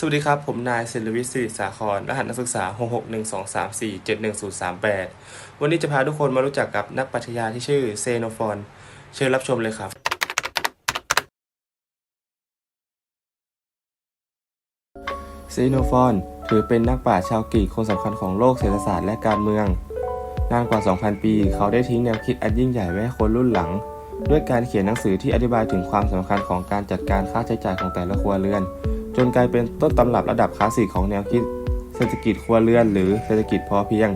สวัสดีครับ ผมนายเซนลวิทย์สิริสาคร รหัสนักศึกษา 66123471038 วันนี้จะพาทุกคนมารู้จักกับนักปรัชญาที่ชื่อเซโนฟอน เชิญรับชมเลยครับ เซโนฟอน ถือเป็นนักปราชญ์ชาวกรีกคนสำคัญของโลกเศรษฐศาสตร์และการเมือง นานกว่า 2,000 ปี เขาได้ทิ้งแนวคิดอันยิ่งใหญ่ไว้ให้คนรุ่นหลัง ด้วยการเขียนหนังสือที่อธิบายถึงความสำคัญของการจัดการค่าใช้จ่ายของแต่ละครัวเรือน จนกลายเป็นต้นตำรับระดับคลาสสิกของแนวคิดเศรษฐกิจครัวเรือนหรือเศรษฐกิจพอเพียง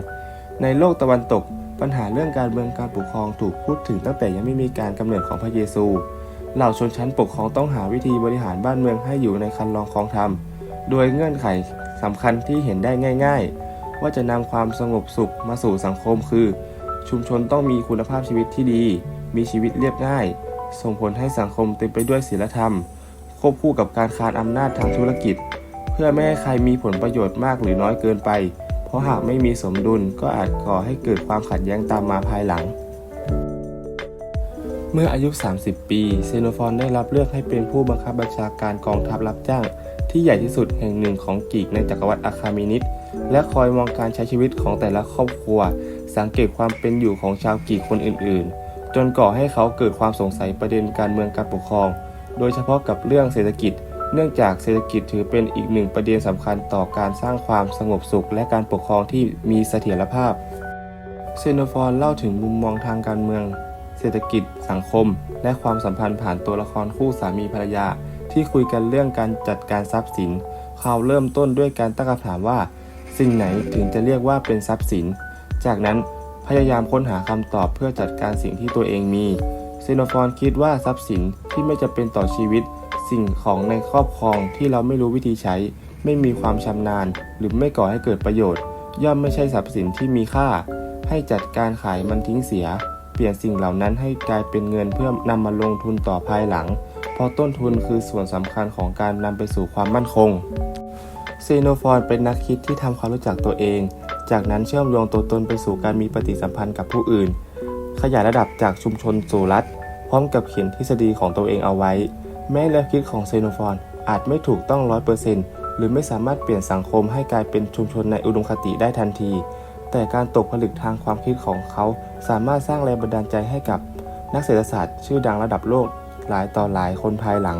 ในโลกตะวันตก ปัญหาเรื่องการเมืองการปกครองถูกพูดถึงตั้งแต่ยังไม่มีการกำเนิดของพระเยซู เหล่าชนชั้นปกครองต้องหาวิธีบริหารบ้านเมืองให้อยู่ในคันลองครองธรรม โดยเงื่อนไขสำคัญที่เห็นได้ง่าย ๆ ว่าจะนำความสงบสุขมาสู่สังคมคือ ชุมชนต้องมีคุณภาพชีวิตที่ดี มีชีวิตเรียบง่าย ส่งผลให้สังคมเต็มไปด้วยศีลธรรม ควบคู่กับการคานอำนาจทางธุรกิจ เพื่อไม่ให้ใครมีผลประโยชน์มากหรือน้อยเกินไป เพราะหากไม่มีสมดุลก็อาจก่อให้เกิดความขัดแย้งตามมาภายหลัง เมื่ออายุ 30 ปีเซโนฟอนได้รับเลือกให้เป็นผู้บังคับบัญชาการกองทัพรับจ้างที่ใหญ่ที่สุดแห่งหนึ่งของกรีกในจักรวรรดิอาคามินิดและคอยมองการใช้ชีวิตของแต่ละครอบครัว สังเกตความเป็นอยู่ของชาวกรีกคนอื่นๆ จนก่อให้เขาเกิดความสงสัยประเด็นการเมืองการปกครอง โดยเฉพาะกับเรื่องเศรษฐกิจ เนื่องจากเศรษฐกิจถือเป็นอีกหนึ่งประเด็นสำคัญต่อการสร้างความสงบสุข และการปกครองที่มีเสถียรภาพ เซโนฟอนเล่าถึงมุมมองทางการเมือง เศรษฐกิจ สังคม และความสัมพันธ์ผ่านตัวละครคู่สามีภรรยา ที่คุยกันเรื่องการจัดการทรัพย์สิน เขาเริ่มต้นด้วยการตั้งคำถามว่า สิ่งไหนถึงจะเรียกว่าเป็นทรัพย์สิน จากนั้นพยายามค้นหาคำตอบเพื่อจัดการสิ่งที่ตัวเองมี เซโนฟอนคิดว่าทรัพย์สินที่ไม่จะเป็นต่อชีวิต สิ่งของในครอบครองที่เราไม่รู้วิธีใช้ ไม่มีความชำนาญ หรือไม่ก่อให้เกิดประโยชน์ ย่อมไม่ใช่ทรัพย์สินที่มีค่า ให้จัดการขายมันทิ้งเสีย เปลี่ยนสิ่งเหล่านั้นให้กลายเป็นเงินเพื่อนำมาลงทุนต่อภายหลัง เพราะต้นทุนคือส่วนสำคัญของการนำไปสู่ความมั่นคงเซโนฟอนเป็นนักคิดที่ทำความรู้จักตัวเอง จากนั้นเชื่อมโยงตัวตนไปสู่การมีปฏิสัมพันธ์กับผู้อื่น ขยายระดับจากชุมชนสู่รัฐ พร้อมกับเขียนทฤษฎีของตัวเองเอาไว้ แม้แนวคิดของเซโนฟอนอาจไม่ถูกต้องร้อยเปอร์เซ็นต์หรือไม่สามารถเปลี่ยนสังคมให้กลายเป็นชุมชนในอุดมคติได้ทันที แต่การตกผลึกทางความคิดของเขา สามารถสร้างแรงบันดาลใจให้กับนักเศรษฐศาสตร์ชื่อดังระดับโลกหลายต่อหลายคนภายหลัง